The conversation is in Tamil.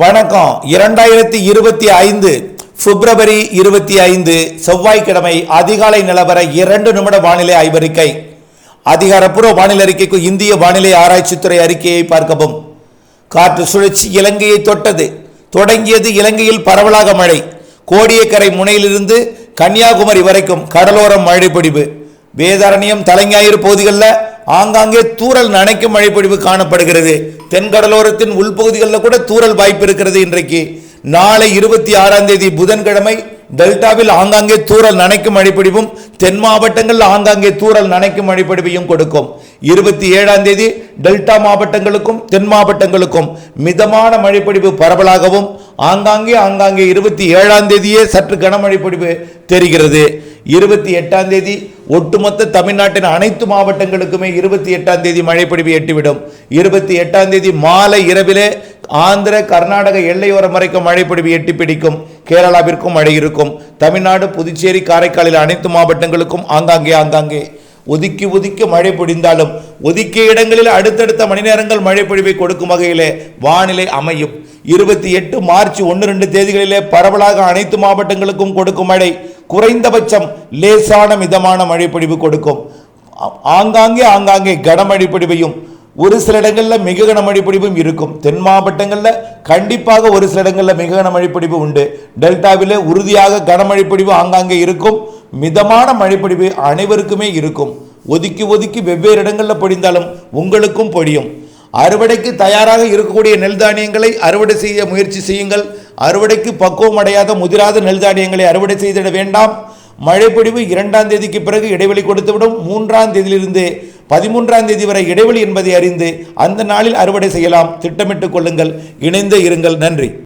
வணக்கம். இரண்டாயிரத்தி இருபத்தி ஐந்து பிப்ரவரி இருபத்தி ஐந்து செவ்வாய்க்கிழமை அதிகாலை நிலவர இரண்டு நிமிட வானிலை ஆய்வறிக்கை. அதிகாரப்பூர்வ வானிலை அறிக்கைக்கு இந்திய வானிலை ஆராய்ச்சித்துறை அறிக்கையை பார்க்கவும். காற்று சுழற்சி இலங்கையை தொட்டது. தொடங்கியது இலங்கையில் பரவலாக மழை. கோடியக்கரை முனையிலிருந்து கன்னியாகுமரி வரைக்கும் கடலோரம் மழைப்பொடிவு வேதாரண்யம் தலைஞாயிறு பகுதிகளில் ஆங்காங்கே தூறல் நனைக்கும் மழைப்பொடிவு காணப்படுகிறது. தென்கடலோரத்தின் உள்பகுதிகளில் கூட தூரல் வாய்ப்பு இருக்கிறது இன்றைக்கு. நாளை இருபத்தி ஆறாம் தேதி புதன்கிழமை டெல்டாவில் ஆங்காங்கே தூரல் நனைக்கும் மழைப்பிடிவும் தென் மாவட்டங்களில் ஆங்காங்கே தூரல் நனைக்கும் மழைப்பிடிவையும் கொடுக்கும். இருபத்தி ஏழாம் தேதி டெல்டா மாவட்டங்களுக்கும் தென் மாவட்டங்களுக்கும் மிதமான மழைப்பிடிவு பரவலாகவும் ஆங்காங்கே ஆங்காங்கே இருபத்தி ஏழாம் தேதியே சற்று கனமழை பொழிவு தெரிகிறது. இருபத்தி எட்டாம் தேதி ஒட்டுமொத்த தமிழ்நாட்டின் அனைத்து மாவட்டங்களுக்குமே இருபத்தி எட்டாம் தேதி மழைப்பொழிவு எட்டிவிடும். இருபத்தி எட்டாம் தேதி மாலை இரவிலே ஆந்திர கர்நாடக எல்லையோரம் வரைக்கும் மழைப்பொழிவு எட்டி பிடிக்கும் கேரளாவிற்கும் மழை இருக்கும் தமிழ்நாடு புதுச்சேரி காரைக்காலில் அனைத்து மாவட்டங்களுக்கும் ஆங்காங்கே ஆங்காங்கே. ஒதுக்கி ஒதுக்கி மழை பொழிந்தாலும் ஒதுக்கிய இடங்களில் அடுத்தடுத்த மணி நேரங்கள் மழை பொழிவை கொடுக்கும் வகையிலே வானிலை அமையும். இருபத்தி எட்டு மார்ச் ஒன்று ரெண்டு தேதிகளிலே பரவலாக அனைத்து மாவட்டங்களுக்கும் கொடுக்கும் மழை குறைந்தபட்சம் லேசான மிதமான மழை பொழிவு கொடுக்கும். ஆங்காங்கே ஆங்காங்கே கனமழை பொழிவையும் ஒரு சில இடங்களில் மிக கனமழை பொழிவும் இருக்கும். தென் மாவட்டங்களில் கண்டிப்பாக ஒரு சில இடங்களில் மிக கனமழை பொழிவு உண்டு. டெல்டாவில் உறுதியாக கனமழை பொழிவு ஆங்காங்கே இருக்கும். மிதமான மழைப்பொழிவு அனைவருக்குமே இருக்கும். ஒதுக்கி ஒதுக்கி வெவ்வேறு இடங்களில் பொழிந்தாலும் உங்களுக்கும் பொழியும். அறுவடைக்கு தயாராக இருக்கக்கூடிய நெல் தானியங்களை அறுவடை செய்ய முயற்சி செய்யுங்கள். அறுவடைக்கு பக்குவம் அடையாத முதிராத நெல் தானியங்களை அறுவடை செய்திட வேண்டாம். மழைப்பொழிவு இரண்டாம் தேதிக்கு பிறகு இடைவெளி கொடுத்துவிடும். மூன்றாம் தேதியிலிருந்து பதிமூன்றாம் தேதி வரை இடைவெளி என்பதை அறிந்து அந்த நாளில் அறுவடை செய்யலாம். திட்டமிட்டுக் கொள்ளுங்கள். இணைந்து இருங்கள். நன்றி.